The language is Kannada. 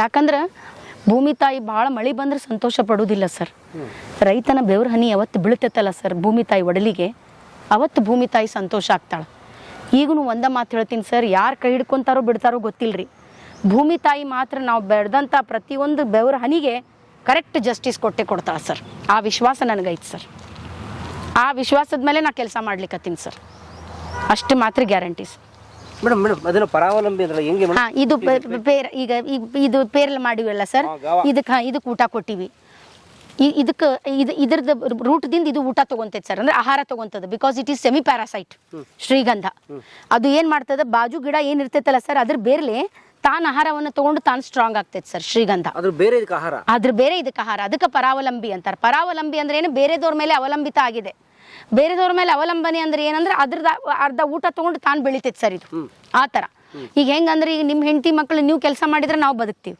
ಯಾಕಂದ್ರೆ ಭೂಮಿ ತಾಯಿ ಭಾಳ ಮಳೆ ಬಂದ್ರೆ ಸಂತೋಷ ಪಡೋದಿಲ್ಲ ಸರ್. ರೈತನ ಬೆವ್ರ ಹನಿ ಯಾವತ್ತು ಬೀಳ್ತೈತಲ್ಲ ಸರ್ ಭೂಮಿ ತಾಯಿ ಒಡಲಿಗೆ. ಅವತ್ತು ಭೂಮಿ ತಾಯಿ ಸಂತೋಷ ಆಗ್ತಾಳೆ. ಈಗೂ ಒಂದ ಮಾತು ಹೇಳ್ತೀನಿ ಸರ್, ಯಾರು ಕೈ ಹಿಡ್ಕೊಂತಾರೋ ಬಿಡ್ತಾರೋ ಗೊತ್ತಿಲ್ರಿ. ಭೂಮಿ ತಾಯಿ ಮಾತ್ರ ನಾವು ಬೆಳೆದಂಥ ಪ್ರತಿಯೊಂದು ಬೆವ್ರ ಹನಿಗೆ ಕರೆಕ್ಟ್ ಜಸ್ಟಿಸ್ ಕೊಟ್ಟೆ ಕೊಡ್ತಾಳೆ ಸರ್. ಆ ವಿಶ್ವಾಸ ನನಗೈತೆ ಸರ್. ಆ ವಿಶ್ವಾಸದ ಮೇಲೆ ನಾ ಕೆಲಸ ಮಾಡ್ಲಿಕ್ಕತ್ತೀನಿ ಸರ್. ಅಷ್ಟು ಮಾತ್ರ ಗ್ಯಾರಂಟಿ ಸರ್. ಮೇಡಮ್ ಮೇಡಮ್ ಅದನ್ನ ಪರಾವಲಂಬಿ ಅಂದ್ರೆ ಹೆಂಗೆ ಹಾ ಇದು ಪೇ- ಪೇರ್ ಈಗ ಇದು ಪೇರಲ ಮಾಡಿವಲ್ಲ ಸರ್? ಹಾ, ಗಾವ. ಇದಕ್ಕೆ ಇದಕ್ಕೆ ಊಟ ಕೊಟ್ಟಿವಿ. ಇ- ಇದಕ್ಕೆ ಇದು ಇದ್ರದ್ದು ರೂಟ್ದಿಂದ ಇದು ಊಟ ತಗೊಂತೈತೆ ಸರ್. ಅಂದ್ರೆ ಆಹಾರ ತಗೊಂತದ because it is semi parasite ಶ್ರೀಗಂಧ. ಅದು ಏನು ಮಾಡ್ತದ ಬಾಜು ಗಿಡ ಏನು ಇರ್ತೈತಲ್ಲ ಸರ್ ಅದ್ರ ಬೇರ್ಲೆ ತಾನು ಆಹಾರವನ್ನು ತಗೊಂಡು ತಾನು ಸ್ಟ್ರಾಂಗ್ ಆಗ್ತೈತೆ ಸರ್ ಶ್ರೀಗಂಧ. ಅದ್ರ ಬೇರೆ ಇದಕ್ಕೆ ಆಹಾರ? ಅದ್ರ ಬೇರೆ ಇದಕ್ಕೆ ಆಹಾರ. ಅದಕ್ಕೆ ಪರಾವಲಂಬಿ ಅಂತಾರೆ. ಪರಾವಲಂಬಿ ಅಂದ್ರೆ ಏನು? ಬೇರೆದವ್ರ ಮೇಲೆ ಅವಲಂಬಿತ ಆಗಿದೆ. ಬೇರೆದವ್ರ ಮೇಲೆ ಅವಲಂಬನೆ ಅಂದ್ರೆ ಏನಂದ್ರೆ ಅದ್ರದ ಅರ್ಧ ಊಟ ತಗೊಂಡು ತಾನು ಬೆಳಿತೈತೆ ಸರ್ ಇದು. ಆ ಥರ ಈಗ ಹೆಂಗಂದ್ರೆ ಈಗ ನಿಮ್ಮ ಹೆಂಡತಿ ಮಕ್ಕಳು ನೀವು ಕೆಲಸ ಮಾಡಿದ್ರೆ ನಾವು ಬದುಕ್ತೀವಿ.